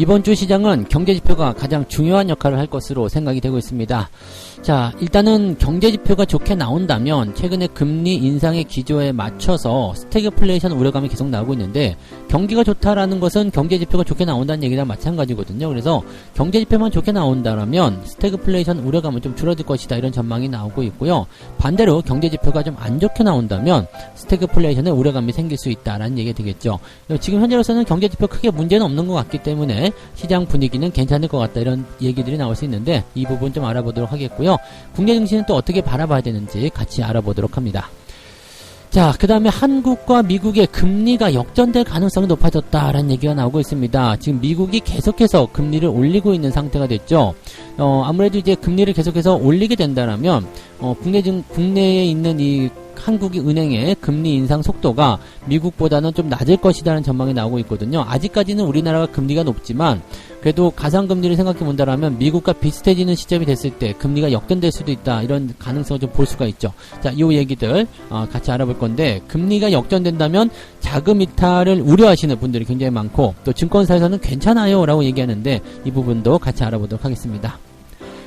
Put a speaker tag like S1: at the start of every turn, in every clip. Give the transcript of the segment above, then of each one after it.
S1: 이번 주 시장은 경제 지표가 가장 중요한 역할을 할 것으로 생각이 되고 있습니다. 자, 일단은 경제 지표가 좋게 나온다면 최근에 금리 인상의 기조에 맞춰서 스태그플레이션 우려감이 계속 나오고 있는데 경기가 좋다라는 것은 경제 지표가 좋게 나온다는 얘기랑 마찬가지거든요. 그래서 경제 지표만 좋게 나온다면 스태그플레이션 우려감은 좀 줄어들 것이다 이런 전망이 나오고 있고요. 반대로 경제 지표가 좀 안 좋게 나온다면 스태그플레이션의 우려감이 생길 수 있다라는 얘기가 되겠죠. 지금 현재로서는 경제 지표 크게 문제는 없는 것 같기 때문에 시장 분위기는 괜찮을 것 같다 이런 얘기들이 나올 수 있는데 이 부분 좀 알아보도록 하겠고요. 국내 증시는 또 어떻게 바라봐야 되는지 같이 알아보도록 합니다. 자, 그 다음에 한국과 미국의 금리가 역전될 가능성이 높아졌다라는 얘기가 나오고 있습니다. 지금 미국이 계속해서 금리를 올리고 있는 상태가 됐죠. 어, 아무래도 이제 금리를 계속해서 올리게 된다라면, 어, 국내 증, 국내에 있는 이 한국이 은행의 금리 인상 속도가 미국보다는 좀 낮을 것이라는 전망이 나오고 있거든요. 아직까지는 우리나라가 금리가 높지만 그래도 가상금리를 생각해 본다라면 미국과 비슷해지는 시점이 됐을 때 금리가 역전될 수도 있다 이런 가능성을 좀 볼 수가 있죠. 자, 이 얘기들 어, 같이 알아볼 건데 금리가 역전된다면 자금 이탈을 우려하시는 분들이 굉장히 많고 또 증권사에서는 괜찮아요라고 얘기하는데 이 부분도 같이 알아보도록 하겠습니다.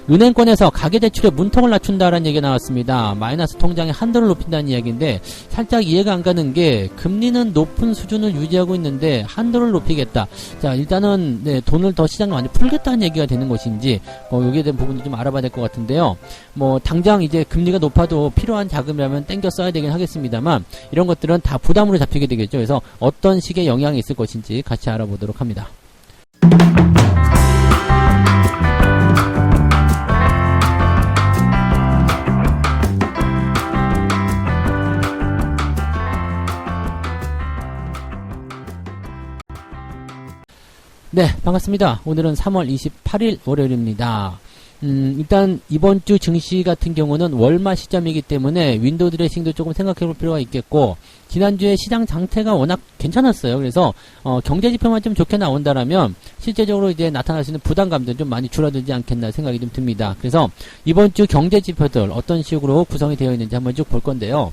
S1: 은행권에서 가계대출의 문턱을 낮춘다라는 얘기가 나왔습니다. 마이너스 통장의 한도를 높인다는 이야기인데 살짝 이해가 안 가는 게 금리는 높은 수준을 유지하고 있는데 한도를 높이겠다. 자 일단은 네, 돈을 더 시장에 많이 풀겠다는 얘기가 되는 것인지 뭐 여기에 대한 부분도 좀 알아봐야 될 것 같은데요. 뭐 당장 이제 금리가 높아도 필요한 자금이라면 땡겨 써야 되긴 하겠습니다만 이런 것들은 다 부담으로 잡히게 되겠죠. 그래서 어떤 식의 영향이 있을 것인지 같이 알아보도록 합니다. 네, 반갑습니다. 오늘은 3월 28일 월요일입니다. 음, 일단 이번 주 증시 같은 경우는 월마 시점이기 때문에 윈도우 드레싱도 조금 생각해 볼 필요가 있겠고 지난주에 시장 상태가 워낙 괜찮았어요. 그래서 어, 경제 지표만 좀 좋게 나온다라면 실제적으로 이제 나타날 수 있는 부담감도 좀 많이 줄어들지 않겠나 생각이 좀 듭니다. 그래서 이번 주 경제 지표들 어떤 식으로 구성이 되어 있는지 한번 쭉 볼 건데요.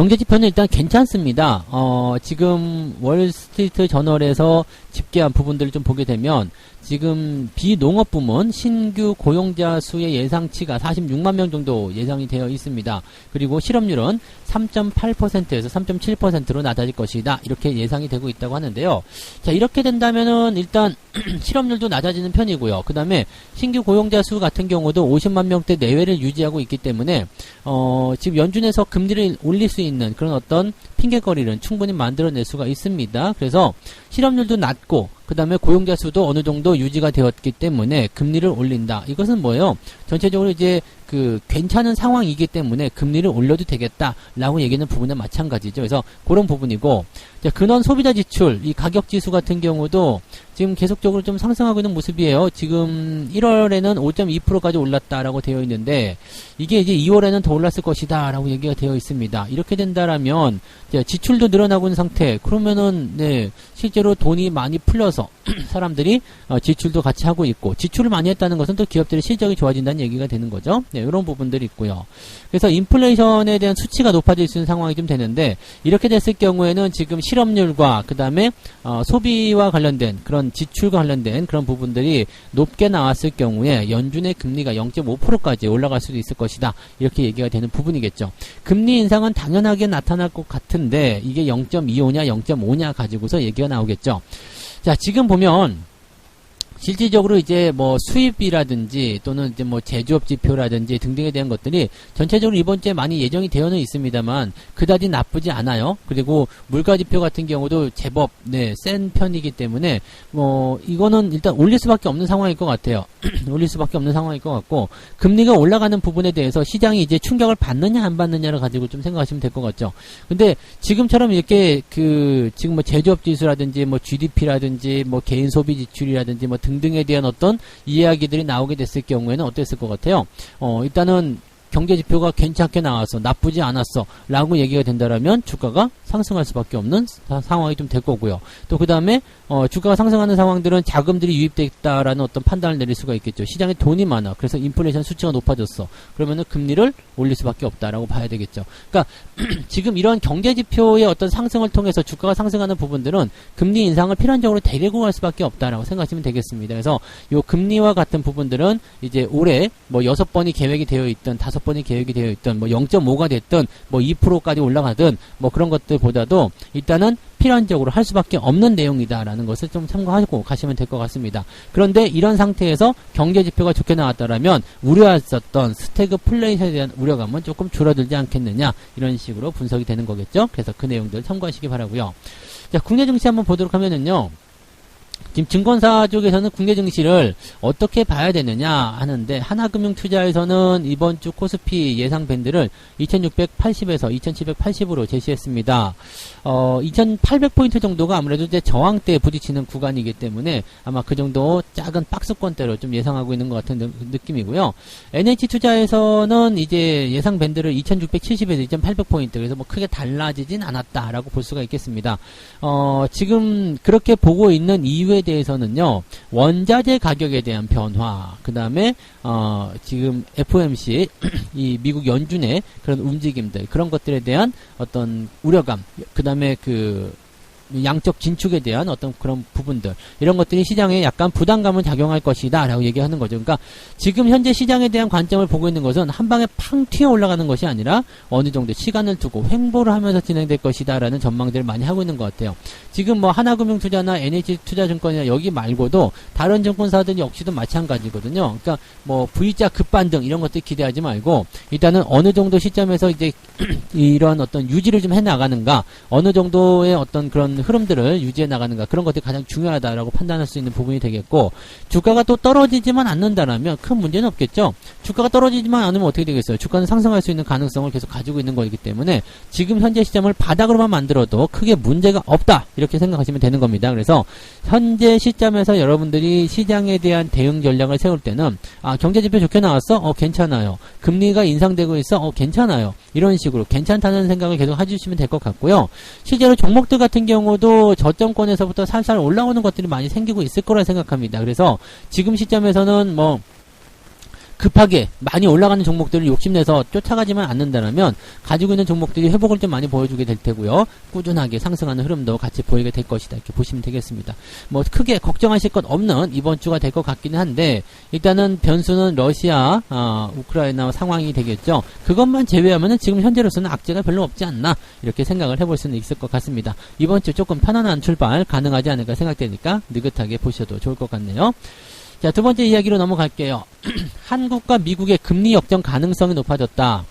S1: 경제 지표는 일단 괜찮습니다. 어, 지금 월스트리트 저널에서 집계한 부분들을 좀 보게 되면 지금 비농업 부문 신규 고용자 수의 예상치가 46만 명 정도 예상이 되어 있습니다. 그리고 실업률은 3.8%에서 3.7%로 낮아질 것이다. 이렇게 예상이 되고 있다고 하는데요. 자, 이렇게 된다면은 일단 실업률도 낮아지는 편이고요. 그 다음에 신규 고용자 수 같은 경우도 50만 명대 내외를 유지하고 있기 때문에 어, 지금 연준에서 금리를 올릴 수 있는 그런 어떤 핑계거리는 충분히 만들어낼 수가 있습니다. 그래서 실업률도 낮고 그 다음에 고용자 수도 어느 정도 유지가 되었기 때문에 금리를 올린다. 이것은 뭐예요? 전체적으로 이제 그 괜찮은 상황이기 때문에 금리를 올려도 되겠다라고 얘기하는 부분은 마찬가지죠. 그래서 그런 부분이고 근원 소비자 지출 이 가격 지수 같은 경우도 지금 계속적으로 좀 상승하고 있는 모습이에요. 지금 1월에는 5.2%까지 올랐다라고 되어 있는데 이게 이제 2월에는 더 올랐을 것이다라고 얘기가 되어 있습니다. 이렇게 된다라면 지출도 늘어나고 있는 상태. 그러면은 네 실제로 돈이 많이 풀려서 사람들이 어, 지출도 같이 하고 있고 지출을 많이 했다는 것은 또 기업들의 실적이 좋아진다는 얘기가 되는 거죠. 네, 이런 부분들이 있고요. 그래서 인플레이션에 대한 수치가 높아질 수 있는 상황이 좀 되는데 이렇게 됐을 경우에는 지금 실업률과 그 다음에 어, 소비와 관련된 그런 지출과 관련된 그런 부분들이 높게 나왔을 경우에 연준의 금리가 0.5%까지 올라갈 수도 있을 것이다. 이렇게 얘기가 되는 부분이겠죠. 금리 인상은 당연하게 나타날 것 같은데 이게 0.25냐 0.5냐 가지고서 얘기가 나오겠죠. 자, 지금 보면 실질적으로 이제 뭐 수입이라든지 또는 이제 뭐 제조업 지표라든지 등등에 대한 것들이 전체적으로 이번 주에 많이 예정이 되어는 있습니다만 그다지 나쁘지 않아요. 그리고 물가 지표 같은 경우도 제법 네, 센 편이기 때문에 뭐 이거는 일단 올릴 수밖에 없는 상황일 것 같아요. 올릴 수밖에 없는 상황일 것 같고 금리가 올라가는 부분에 대해서 시장이 이제 충격을 받느냐 안 받느냐를 가지고 좀 생각하시면 될 것 같죠. 근데 지금처럼 이렇게 그 지금 뭐 제조업 지수라든지 뭐 GDP라든지 뭐 개인 소비 지출이라든지 뭐 등 등에 대한 어떤 이야기들이 나오게 됐을 경우에는 어땠을 것 같아요? 어, 일단은 경제 지표가 괜찮게 나왔어, 나쁘지 않았어, 라고 얘기가 된다라면 주가가 상승할 수밖에 없는 사- 상황이 좀 될 거고요. 또 그 다음에 어, 주가가 상승하는 상황들은 자금들이 유입돼 있다라는 어떤 판단을 내릴 수가 있겠죠. 시장에 돈이 많아, 그래서 인플레이션 수치가 높아졌어. 그러면은 금리를 올릴 수밖에 없다라고 봐야 되겠죠. 그러니까 지금 이런 경제 지표의 어떤 상승을 통해서 주가가 상승하는 부분들은 금리 인상을 필연적으로 데리고 갈 수밖에 없다라고 생각하시면 되겠습니다. 그래서 요 금리와 같은 부분들은 이제 올해 뭐 여섯 번이 계획이 되어 있든 다섯 번이 계획이 되어 있든 뭐 0.5가 됐든 뭐 2%까지 올라가든 뭐 그런 것들보다도 일단은 필연적으로 할 수밖에 없는 내용이다라는 것을 좀 참고하고 가시면 될 것 같습니다. 그런데 이런 상태에서 경제 지표가 좋게 나왔다라면 우려했었던 스태그 플레이션에 대한 우려감은 조금 줄어들지 않겠느냐 이런 식으로 분석이 되는 거겠죠. 그래서 그 내용들 참고하시기 바라고요. 자, 국내 증시 한번 보도록 하면은요. 지금 증권사 쪽에서는 국내 증시를 어떻게 봐야 되느냐 하는데 하나금융투자에서는 이번 주 코스피 예상 밴드를 2680에서 2780으로 제시했습니다. 어, 2800포인트 정도가 아무래도 이제 저항대에 부딪히는 구간이기 때문에 아마 그 정도 작은 박스권대로 좀 예상하고 있는 것 같은 느, 느낌이고요. NH투자에서는 이제 예상 밴드를 2670에서 2800포인트 그래서 뭐 크게 달라지진 않았다라고 볼 수가 있겠습니다. 어, 지금 그렇게 보고 있는 이 대해서는요, 원자재 가격에 대한 변화, 그 다음에, 어, 지금 FOMC, 이 미국 연준의 그런 움직임들, 그런 것들에 대한 어떤 우려감, 그 다음에 그, 양적 진축에 대한 어떤 그런 부분들 이런 것들이 시장에 약간 부담감을 작용할 것이다 라고 얘기하는 거죠. 그러니까 지금 현재 시장에 대한 관점을 보고 있는 것은 한 방에 팡 튀어 올라가는 것이 아니라 어느 정도 시간을 두고 횡보를 하면서 진행될 것이다 라는 전망들을 많이 하고 있는 것 같아요. 지금 뭐 하나금융투자나 NH투자증권이나 여기 말고도 다른 증권사들 역시도 마찬가지거든요. 그러니까 뭐 V자 급반등 이런 것들 기대하지 말고 일단은 어느 정도 시점에서 이제 이런 어떤 유지를 좀 해 나가는가 어느 정도의 어떤 그런 흐름들을 유지해 나가는가 그런 것들이 가장 중요하다라고 판단할 수 있는 부분이 되겠고 주가가 또 떨어지지만 않는다라면 큰 문제는 없겠죠. 주가가 떨어지지만 않으면 어떻게 되겠어요? 주가는 상승할 수 있는 가능성을 계속 가지고 있는 거이기 때문에 지금 현재 시점을 바닥으로만 만들어도 크게 문제가 없다 이렇게 생각하시면 되는 겁니다. 그래서 현재 시점에서 여러분들이 시장에 대한 대응 전략을 세울 때는 아 경제 지표 좋게 나왔어? 어 괜찮아요. 금리가 인상되고 있어? 어 괜찮아요. 이런 식으로 괜찮다는 생각을 계속 해주시면 될 것 같고요. 실제로 종목들 같은 경우 도 저점권에서부터 살살 올라오는 것들이 많이 생기고 있을 거라 생각합니다. 그래서 지금 시점에서는 뭐 급하게 많이 올라가는 종목들을 욕심내서 쫓아가지만 않는다면 가지고 있는 종목들이 회복을 좀 많이 보여주게 될 테고요. 꾸준하게 상승하는 흐름도 같이 보이게 될 것이다. 이렇게 보시면 되겠습니다. 뭐 크게 걱정하실 것 없는 이번 주가 될 것 같기는 한데 일단은 변수는 러시아, 어, 우크라이나 상황이 되겠죠. 그것만 제외하면은 지금 현재로서는 악재가 별로 없지 않나 이렇게 생각을 해볼 수는 있을 것 같습니다. 이번 주 조금 편안한 출발 가능하지 않을까 생각되니까 느긋하게 보셔도 좋을 것 같네요. 자, 두 번째 이야기로 넘어갈게요. 한국과 미국의 금리 역전 가능성이 높아졌다.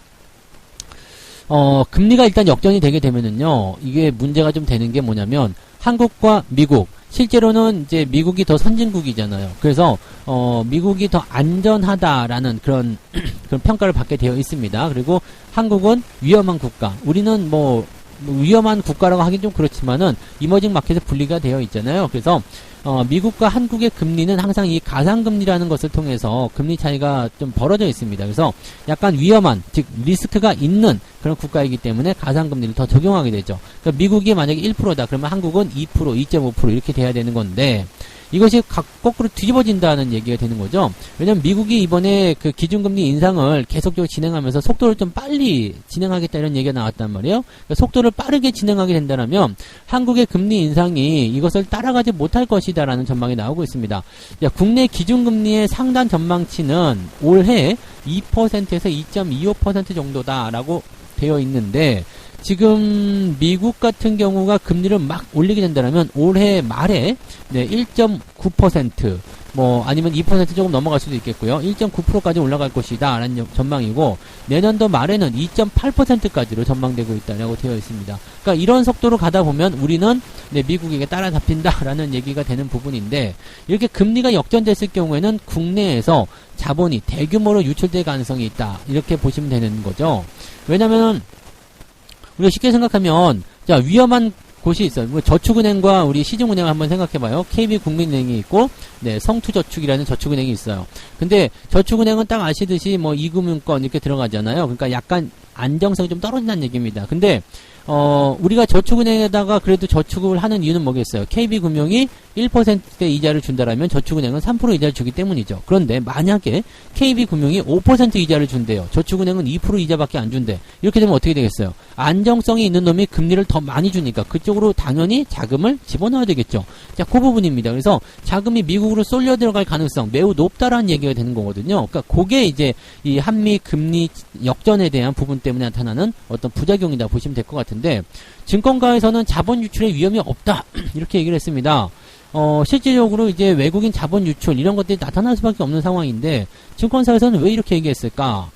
S1: 어, 금리가 일단 역전이 되게 되면은요, 이게 문제가 좀 되는 게 뭐냐면, 한국과 미국, 실제로는 이제 미국이 더 선진국이잖아요. 그래서, 어, 미국이 더 안전하다라는 그런, 그런 평가를 받게 되어 있습니다. 그리고 한국은 위험한 국가. 우리는 뭐, 뭐 위험한 국가라고 하긴 좀 그렇지만은, 이머징 마켓에 분리가 되어 있잖아요. 그래서, 어, 미국과 한국의 금리는 항상 이 가상금리라는 것을 통해서 금리 차이가 좀 벌어져 있습니다. 그래서 약간 위험한, 즉, 리스크가 있는 그런 국가이기 때문에 가상금리를 더 적용하게 되죠. 그러니까 미국이 만약에 1%다, 그러면 한국은 2%, 2.5% 이렇게 돼야 되는 건데, 이것이 각 거꾸로 뒤집어진다는 얘기가 되는 거죠. 왜냐면 미국이 이번에 그 기준금리 인상을 계속적으로 진행하면서 속도를 좀 빨리 진행하겠다 이런 얘기가 나왔단 말이에요. 그러니까 속도를 빠르게 진행하게 된다면 한국의 금리 인상이 이것을 따라가지 못할 것이다라는 전망이 나오고 있습니다. 자, 국내 기준금리의 상단 전망치는 올해 2%에서 2.25% 정도다라고 되어 있는데 지금 미국 같은 경우가 금리를 막 올리게 된다면 올해 말에 네, 1.9%뭐 아니면 2% 조금 넘어갈 수도 있겠고요. 1.9%까지 올라갈 것이다 라는 전망이고 내년도 말에는 2.8%까지로 전망되고 있다라고 되어 있습니다. 그러니까 이런 속도로 가다 보면 우리는 네, 미국에게 따라잡힌다라는 얘기가 되는 부분인데 이렇게 금리가 역전됐을 경우에는 국내에서 자본이 대규모로 유출될 가능성이 있다. 이렇게 보시면 되는 거죠. 왜냐면 우리가 쉽게 생각하면 자 위험한 곳이 있어요. 뭐 저축은행과 우리 시중은행 한번 생각해봐요. KB국민은행이 있고, 네, 성투저축이라는 저축은행이 있어요. 근데 저축은행은 딱 아시듯이 뭐 이금융권 이렇게 들어가잖아요. 그러니까 약간 안정성이 좀 떨어진다는 얘기입니다. 근데 어, 우리가 저축은행에다가 그래도 저축을 하는 이유는 뭐겠어요? KB금융이 1%의 이자를 준다라면 저축은행은 3% 이자를 주기 때문이죠. 그런데 만약에 KB금융이 5% 이자를 준대요. 저축은행은 2% 이자밖에 안 준대. 이렇게 되면 어떻게 되겠어요? 안정성이 있는 놈이 금리를 더 많이 주니까 그쪽으로 당연히 자금을 집어넣어야 되겠죠. 자, 그 부분입니다. 그래서 자금이 미국으로 쏠려 들어갈 가능성 매우 높다라는 얘기가 되는 거거든요. 그러니까 그게 이제 이 한미 금리 역전에 대한 부분 때문에 나타나는 어떤 부작용이다 보시면 될 것 같은데 증권가에서는 자본 유출의 위험이 없다 이렇게 얘기를 했습니다. 어, 실질적으로 이제 외국인 자본 유출 이런 것들이 나타날 수밖에 없는 상황인데 증권사에서는 왜 이렇게 얘기했을까?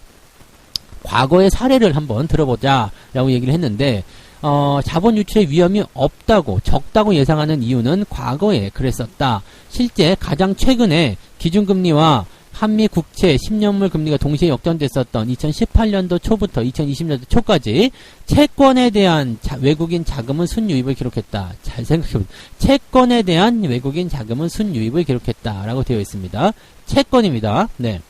S1: 과거의 사례를 한번 들어보자라고 얘기를 했는데 어, 자본 유출의 위험이 없다고 적다고 예상하는 이유는 과거에 그랬었다. 실제 가장 최근에 기준금리와 한미 국채 10년물 금리가 동시에 역전됐었던 2018년도 초부터 2020년도 초까지 채권에 대한 자- 외국인 자금은 순유입을 기록했다. 잘 생각해보세요. 채권에 대한 외국인 자금은 순유입을 기록했다라고 되어 있습니다. 채권입니다. 네.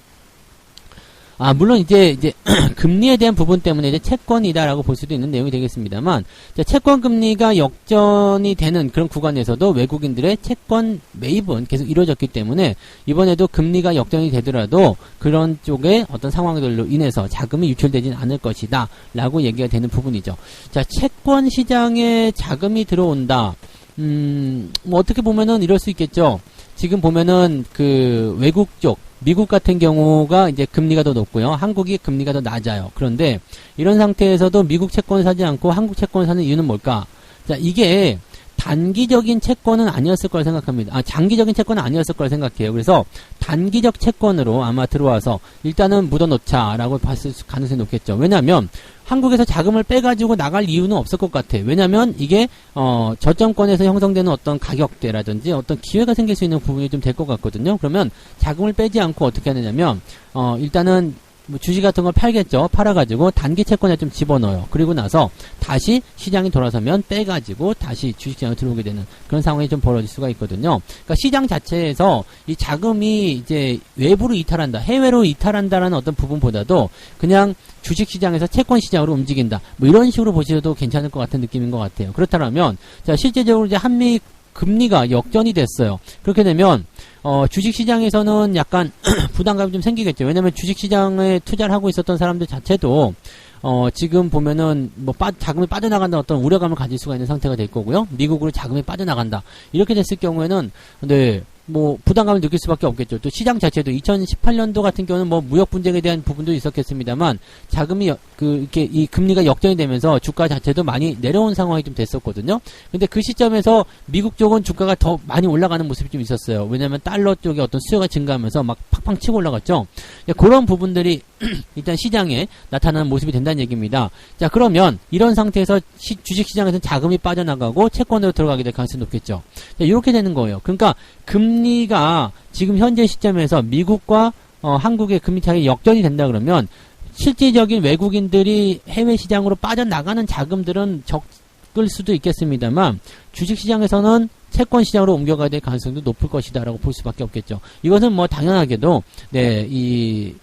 S1: 아, 물론 이제, 이제, 금리에 대한 부분 때문에 이제 채권이다라고 볼 수도 있는 내용이 되겠습니다만, 자, 채권 금리가 역전이 되는 그런 구간에서도 외국인들의 채권 매입은 계속 이루어졌기 때문에, 이번에도 금리가 역전이 되더라도 그런 쪽의 어떤 상황들로 인해서 자금이 유출되진 않을 것이다. 라고 얘기가 되는 부분이죠. 자, 채권 시장에 자금이 들어온다. 음, 뭐 어떻게 보면은 이럴 수 있겠죠. 지금 보면은 그 외국 쪽 미국 같은 경우가 이제 금리가 더 높고요. 한국이 금리가 더 낮아요. 그런데 이런 상태에서도 미국 채권을 사지 않고 한국 채권을 사는 이유는 뭘까? 자, 이게 단기적인 채권은 아니었을 거라 생각합니다. 아, 장기적인 채권은 아니었을 거라 생각해요. 그래서 단기적 채권으로 아마 들어와서 일단은 묻어놓자라고 봤을 수- 가능성이 높겠죠. 왜냐하면 한국에서 자금을 빼가지고 나갈 이유는 없을 것 같아. 왜냐하면 이게 어, 저점권에서 형성되는 어떤 가격대라든지 어떤 기회가 생길 수 있는 부분이 좀 될 것 같거든요. 그러면 자금을 빼지 않고 어떻게 하느냐면 어, 일단은 뭐 주식 같은 걸 팔겠죠. 팔아가지고 단기 채권에 좀 집어넣어요. 그리고 나서 다시 시장이 돌아서면 빼가지고 다시 주식시장에 들어오게 되는 그런 상황이 좀 벌어질 수가 있거든요. 그러니까 시장 자체에서 이 자금이 이제 외부로 이탈한다, 해외로 이탈한다라는 어떤 부분보다도 그냥 주식시장에서 채권시장으로 움직인다. 뭐 이런 식으로 보셔도 괜찮을 것 같은 느낌인 것 같아요. 그렇다면 자 실제적으로 이제 한미 금리가 역전이 됐어요. 그렇게 되면 어, 주식시장에서는 약간 부담감이 좀 생기겠죠. 왜냐면 주식시장에 투자를 하고 있었던 사람들 자체도 어, 지금 보면은 뭐 빠, 자금이 빠져나간다 어떤 우려감을 가질 수가 있는 상태가 될 거고요. 미국으로 자금이 빠져나간다. 이렇게 됐을 경우에는 네. 뭐 부담감을 느낄 수밖에 없겠죠. 또 시장 자체도 2018년도 같은 경우는 뭐 무역 분쟁에 대한 부분도 있었겠습니다만 자금이 여- 그 이렇게 이 금리가 역전이 되면서 주가 자체도 많이 내려온 상황이 좀 됐었거든요. 근데 그 시점에서 미국 쪽은 주가가 더 많이 올라가는 모습이 좀 있었어요. 왜냐하면 달러 쪽에 어떤 수요가 증가하면서 막 팍팍 치고 올라갔죠. 예, 그런 부분들이 일단 시장에 나타나는 모습이 된다는 얘기입니다. 자 그러면 이런 상태에서 시- 주식시장에서는 자금이 빠져나가고 채권으로 들어가게 될 가능성이 높겠죠. 자, 이렇게 되는 거예요. 그러니까 금리가 지금 현재 시점에서 미국과 어, 한국의 금리 차이 역전이 된다 그러면 실질적인 외국인들이 해외 시장으로 빠져나가는 자금들은 적을 수도 있겠습니다만 주식 시장에서는 채권 시장으로 옮겨가야 될 가능성도 높을 것이다라고 볼 수밖에 없겠죠. 이것은 뭐 당연하게도 네, 이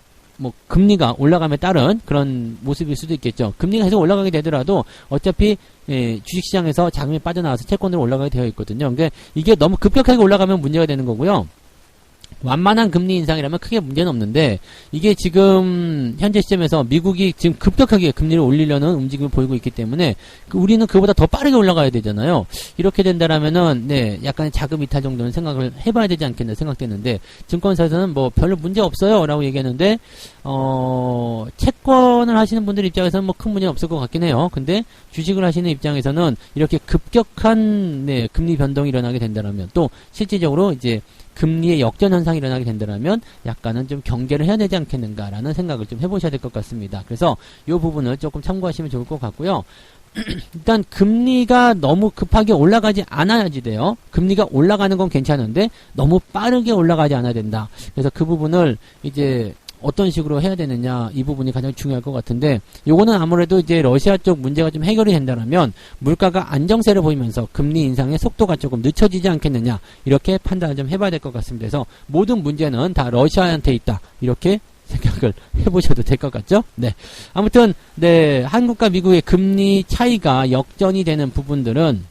S1: 뭐 금리가 올라감에 따른 그런 모습일 수도 있겠죠. 금리가 계속 올라가게 되더라도 어차피 예, 주식시장에서 자금이 빠져나와서 채권으로 올라가게 되어 있거든요. 그러니까 이게 너무 급격하게 올라가면 문제가 되는 거고요. 완만한 금리 인상이라면 크게 문제는 없는데 이게 지금 현재 시점에서 미국이 지금 급격하게 금리를 올리려는 움직임을 보이고 있기 때문에 그 우리는 그보다 더 빠르게 올라가야 되잖아요. 이렇게 된다라면은 네 약간의 자금 이탈 정도는 생각을 해봐야 되지 않겠나 생각되는데 증권사에서는 뭐 별로 문제 없어요라고 얘기하는데 어 채권을 하시는 분들 입장에서는 뭐 큰 문제 없을 것 같긴 해요. 근데 주식을 하시는 입장에서는 이렇게 급격한 네 금리 변동이 일어나게 된다라면 또 실질적으로 이제 금리의 역전 현상이 일어나게 된다면 약간은 좀 경계를 해야 되지 않겠는가라는 생각을 좀 해보셔야 될 것 같습니다. 그래서 이 부분을 조금 참고하시면 좋을 것 같고요. 일단 금리가 너무 급하게 올라가지 않아야지 돼요. 금리가 올라가는 건 괜찮은데 너무 빠르게 올라가지 않아야 된다. 그래서 그 부분을 이제 어떤 식으로 해야 되느냐 이 부분이 가장 중요할 것 같은데 요거는 아무래도 이제 러시아 쪽 문제가 좀 해결이 된다면 물가가 안정세를 보이면서 금리 인상의 속도가 조금 늦춰지지 않겠느냐 이렇게 판단을 좀 해봐야 될 것 같습니다. 그래서 모든 문제는 다 러시아한테 있다 이렇게 생각을 해보셔도 될 것 같죠? 네. 아무튼, 네, 한국과 미국의 금리 차이가 역전이 되는 부분들은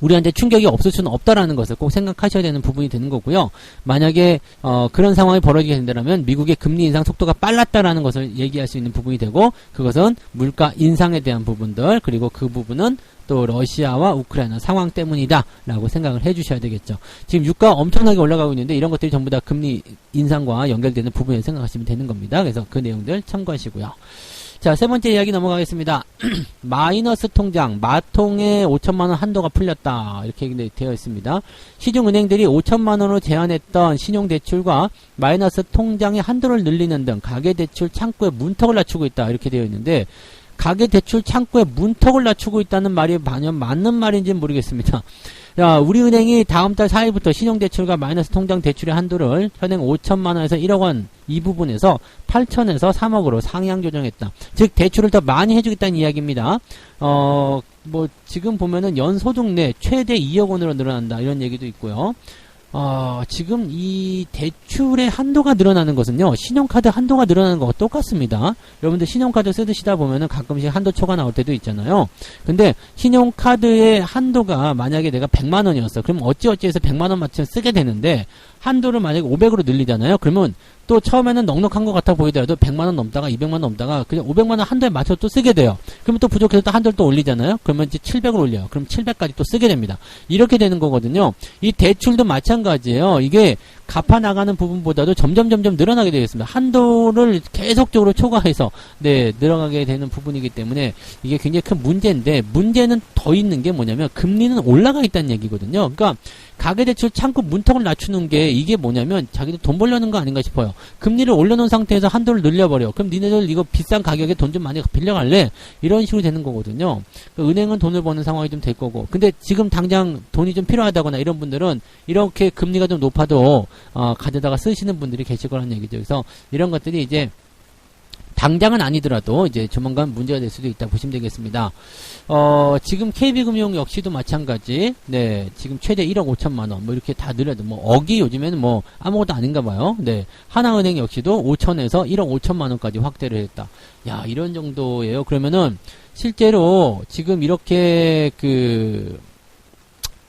S1: 우리한테 충격이 없을 수는 없다라는 것을 꼭 생각하셔야 되는 부분이 되는 거고요. 만약에 어, 그런 상황이 벌어지게 된다면 미국의 금리 인상 속도가 빨랐다라는 것을 얘기할 수 있는 부분이 되고 그것은 물가 인상에 대한 부분들 그리고 그 부분은 또 러시아와 우크라이나 상황 때문이다라고 생각을 해주셔야 되겠죠. 지금 유가 엄청나게 올라가고 있는데 이런 것들이 전부 다 금리 인상과 연결되는 부분에 생각하시면 되는 겁니다. 그래서 그 내용들 참고하시고요. 자, 세 번째 이야기 넘어가겠습니다. 마이너스 통장, 마통에 5천만원 한도가 풀렸다. 이렇게 되어 있습니다. 시중 은행들이 5천만원으로 제한했던 신용대출과 마이너스 통장의 한도를 늘리는 등 가계대출 창구의 문턱을 낮추고 있다. 이렇게 되어 있는데, 가계대출 창구의 문턱을 낮추고 있다는 말이 반연 맞는 말인지는 모르겠습니다. 자, 우리은행이 다음 달 4일부터 신용대출과 마이너스 통장 대출의 한도를 현행 5천만 원에서 1억 원 이 부분에서 8천에서 3억으로 상향 조정했다. 즉 대출을 더 많이 해주겠다는 이야기입니다. 어, 뭐 지금 보면은 연소득 내 최대 2억 원으로 늘어난다 이런 얘기도 있고요. 어, 지금 이 대출의 한도가 늘어나는 것은요, 신용카드 한도가 늘어나는 것과 똑같습니다. 여러분들 신용카드 쓰시다 보면은 가끔씩 한도 초과 나올 때도 있잖아요. 근데 신용카드의 한도가 만약에 내가 100만 원이었어. 그럼 어찌어찌해서 100만 원 맞추면 쓰게 되는데, 한도를 만약에 500으로 늘리잖아요. 그러면 또 처음에는 넉넉한 것 같아 보이더라도 100만 원 넘다가 200만 원 넘다가 그냥 500만 원 한도에 맞춰 또 쓰게 돼요. 그러면 또 부족해서 또 한도를 또 올리잖아요. 그러면 이제 700을 올려요. 그럼 700까지 또 쓰게 됩니다. 이렇게 되는 거거든요. 이 대출도 마찬가지예요. 이게 갚아 나가는 부분보다도 점점 점점 늘어나게 되겠습니다. 한도를 계속적으로 초과해서 네 늘어가게 되는 부분이기 때문에 이게 굉장히 큰 문제인데 문제는 더 있는 게 뭐냐면 금리는 올라가 있다는 얘기거든요. 그러니까 가계대출 창구 문턱을 낮추는 게 이게 뭐냐면 자기들 돈 벌려는 거 아닌가 싶어요. 금리를 올려놓은 상태에서 한도를 늘려버려. 그럼 니네들 이거 비싼 가격에 돈 좀 많이 빌려갈래? 이런 식으로 되는 거거든요. 그러니까 은행은 돈을 버는 상황이 좀 될 거고. 근데 지금 당장 돈이 좀 필요하다거나 이런 분들은 이렇게 금리가 좀 높아도 어, 가져다가 쓰시는 분들이 계실 거라는 얘기죠. 그래서 이런 것들이 이제 당장은 아니더라도 이제 조만간 문제가 될 수도 있다 보시면 되겠습니다. 어, 지금 KB금융 역시도 마찬가지. 네, 지금 최대 1억 5천만 원, 뭐 이렇게 다 늘려도 뭐 억이 요즘에는 뭐 아무것도 아닌가 봐요. 네, 하나은행 역시도 5천에서 1억 5천만 원까지 확대를 했다. 야, 이런 정도예요. 그러면은 실제로 지금 이렇게 그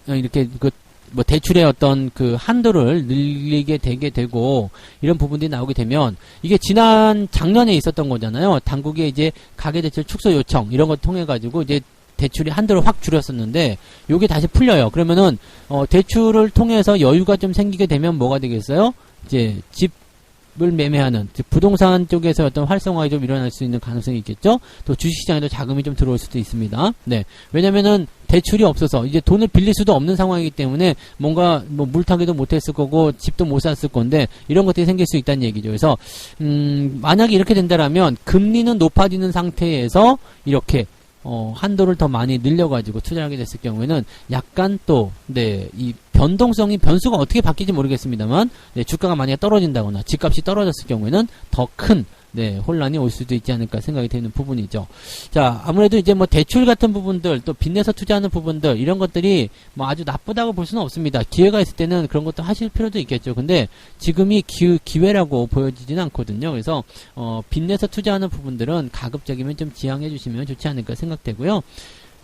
S1: 이렇게 그 뭐 대출의 어떤 그 한도를 늘리게 되게 되고 이런 부분들이 나오게 되면 이게 지난 작년에 있었던 거잖아요. 당국의 이제 가계 대출 축소 요청 이런 걸 통해 가지고 이제 대출이 한도를 확 줄였었는데 요게 다시 풀려요. 그러면은 어 대출을 통해서 여유가 좀 생기게 되면 뭐가 되겠어요? 이제 집을 매매하는 부동산 쪽에서 어떤 활성화가 좀 일어날 수 있는 가능성이 있겠죠. 또 주식시장에도 자금이 좀 들어올 수도 있습니다. 네, 왜냐면은 대출이 없어서 이제 돈을 빌릴 수도 없는 상황이기 때문에 뭔가 뭐 물타기도 못했을 거고 집도 못 샀을 건데 이런 것들이 생길 수 있다는 얘기죠. 그래서 음, 만약에 이렇게 된다라면 금리는 높아지는 상태에서 이렇게 어, 한도를 더 많이 늘려가지고 투자하게 됐을 경우에는 약간 또, 네, 이 변동성이 변수가 어떻게 바뀔지 모르겠습니다만, 네, 주가가 만약에 떨어진다거나 집값이 떨어졌을 경우에는 더 큰 네, 혼란이 올 수도 있지 않을까 생각이 되는 부분이죠. 자, 아무래도 이제 뭐 대출 같은 부분들, 또 빚내서 투자하는 부분들, 이런 것들이 뭐 아주 나쁘다고 볼 수는 없습니다. 기회가 있을 때는 그런 것도 하실 필요도 있겠죠. 근데 지금이 기, 기회라고 보여지지는 않거든요. 그래서, 어, 빚내서 투자하는 부분들은 가급적이면 좀 지양해 주시면 좋지 않을까 생각되고요.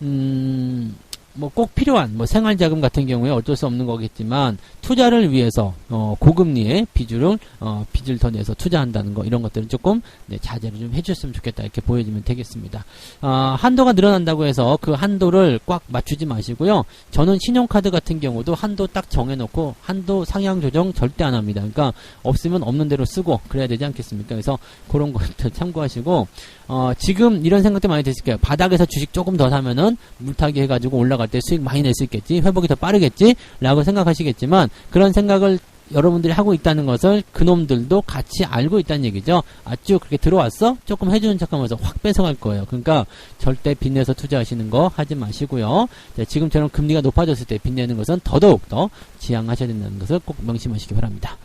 S1: 음, 뭐 꼭 필요한 뭐 생활자금 같은 경우에 어쩔 수 없는 거겠지만 투자를 위해서 어, 고금리의 비주를 어, 빚을 더 내서 투자한다는 거 이런 것들은 조금 네, 자제를 좀 해주셨으면 좋겠다 이렇게 보여지면 되겠습니다. 어, 한도가 늘어난다고 해서 그 한도를 꽉 맞추지 마시고요. 저는 신용카드 같은 경우도 한도 딱 정해놓고 한도 상향 조정 절대 안 합니다. 그러니까 없으면 없는 대로 쓰고 그래야 되지 않겠습니까? 그래서 그런 것들 참고하시고 어, 지금 이런 생각도 많이 드실 거예요. 바닥에서 주식 조금 더 사면은 물타기 해가지고 올라갈 때 수익 많이 낼 수 있겠지, 회복이 더 빠르겠지, 라고 생각하시겠지만, 그런 생각을 여러분들이 하고 있다는 것을 그놈들도 같이 알고 있다는 얘기죠. 아주 그렇게 들어왔어? 조금 해주는 척 하면서 확 뺏어갈 거예요. 그러니까 절대 빚내서 투자하시는 거 하지 마시고요. 자, 지금처럼 금리가 높아졌을 때 빚내는 것은 더더욱 더 지양하셔야 된다는 것을 꼭 명심하시기 바랍니다.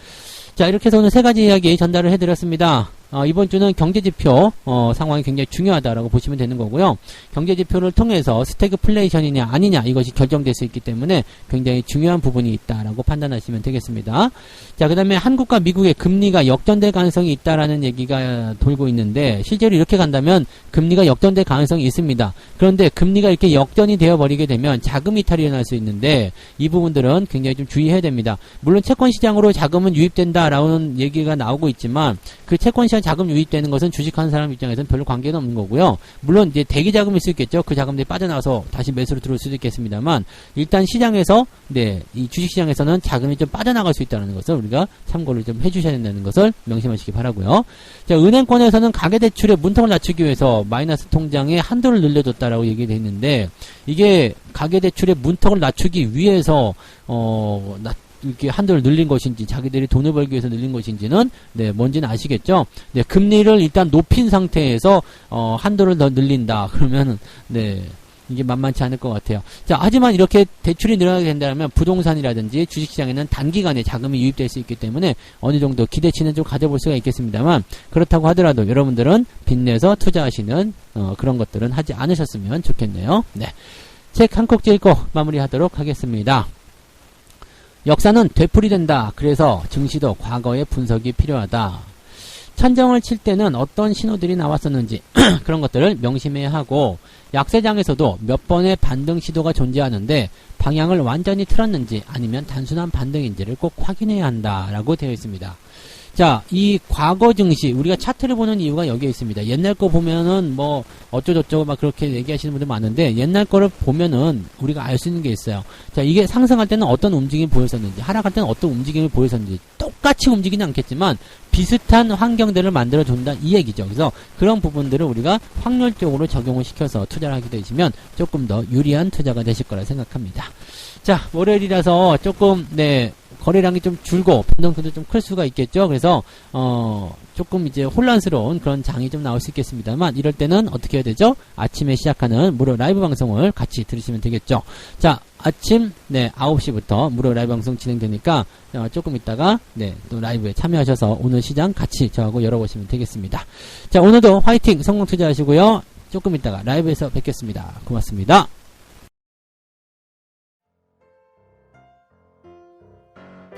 S1: 자, 이렇게 해서 오늘 세 가지 이야기 전달을 해드렸습니다. 어, 이번 주는 경제지표 어, 상황이 굉장히 중요하다라고 보시면 되는 거고요. 경제지표를 통해서 스태그플레이션이냐 아니냐 이것이 결정될 수 있기 때문에 굉장히 중요한 부분이 있다라고 판단하시면 되겠습니다. 자, 그 다음에 한국과 미국의 금리가 역전될 가능성이 있다라는 얘기가 돌고 있는데 실제로 이렇게 간다면 금리가 역전될 가능성이 있습니다. 그런데 금리가 이렇게 역전이 되어버리게 되면 자금 이탈이 일어날 수 있는데 이 부분들은 굉장히 좀 주의해야 됩니다. 물론 채권 시장으로 자금은 유입된다라는 얘기가 나오고 있지만 그 채권 시장 자금 유입되는 것은 주식하는 사람 입장에서는 별로 관계는 없는 거고요. 물론 이제 대기 자금일 수 있겠죠. 그 자금들이 빠져나와서 다시 매수로 들어올 수도 있겠습니다만 일단 시장에서 네, 이 주식 시장에서는 자금이 좀 빠져나갈 수 있다는 것을 우리가 참고를 좀 해주셔야 된다는 것을 명심하시기 바라고요. 자, 은행권에서는 가계 대출의 문턱을 낮추기 위해서 마이너스 통장에 한도를 늘려줬다라고 얘기되어 있는데 이게 가계 대출의 문턱을 낮추기 위해서 어, 낮 이렇게 한도를 늘린 것인지 자기들이 돈을 벌기 위해서 늘린 것인지는 네 뭔지는 아시겠죠? 네 금리를 일단 높인 상태에서 어 한도를 더 늘린다 그러면 네 이게 만만치 않을 것 같아요. 자 하지만 이렇게 대출이 늘어나게 된다면 부동산이라든지 주식시장에는 단기간에 자금이 유입될 수 있기 때문에 어느 정도 기대치는 좀 가져볼 수가 있겠습니다만 그렇다고 하더라도 여러분들은 빚내서 투자하시는 어, 그런 것들은 하지 않으셨으면 좋겠네요. 네. 책한 꼭지 읽고 마무리하도록 하겠습니다. 역사는 되풀이된다. 그래서 증시도 과거의 분석이 필요하다. 천정을 칠 때는 어떤 신호들이 나왔었는지 그런 것들을 명심해야 하고 약세장에서도 몇 번의 반등 시도가 존재하는데 방향을 완전히 틀었는지 아니면 단순한 반등인지를 꼭 확인해야 한다라고 되어 있습니다. 자, 이 과거 증시 우리가 차트를 보는 이유가 여기에 있습니다. 옛날 거 보면은 뭐 어쩌고저쩌고 막 그렇게 얘기하시는 분들 많은데 옛날 거를 보면은 우리가 알 수 있는 게 있어요. 자, 이게 상승할 때는 어떤 움직임이 보였었는지, 하락할 때는 어떤 움직임이 보였었는지 똑같이 움직이는 않겠지만 비슷한 환경들을 만들어 준다 이 얘기죠. 그래서 그런 부분들을 우리가 확률적으로 적용을 시켜서 투자를 하게 되시면 조금 더 유리한 투자가 되실 거라 생각합니다. 자, 월요일이라서 조금 네 거래량이 좀 줄고 변동성도 좀 클 수가 있겠죠. 그래서 어 조금 이제 혼란스러운 그런 장이 좀 나올 수 있겠습니다만 이럴 때는 어떻게 해야 되죠? 아침에 시작하는 무료 라이브 방송을 같이 들으시면 되겠죠. 자, 아침 네 9시부터 무료 라이브 방송 진행되니까 어, 조금 있다가 네 또 라이브에 참여하셔서 오늘 시장 같이 저하고 열어보시면 되겠습니다. 자, 오늘도 화이팅 성공 투자하시고요. 조금 있다가 라이브에서 뵙겠습니다. 고맙습니다.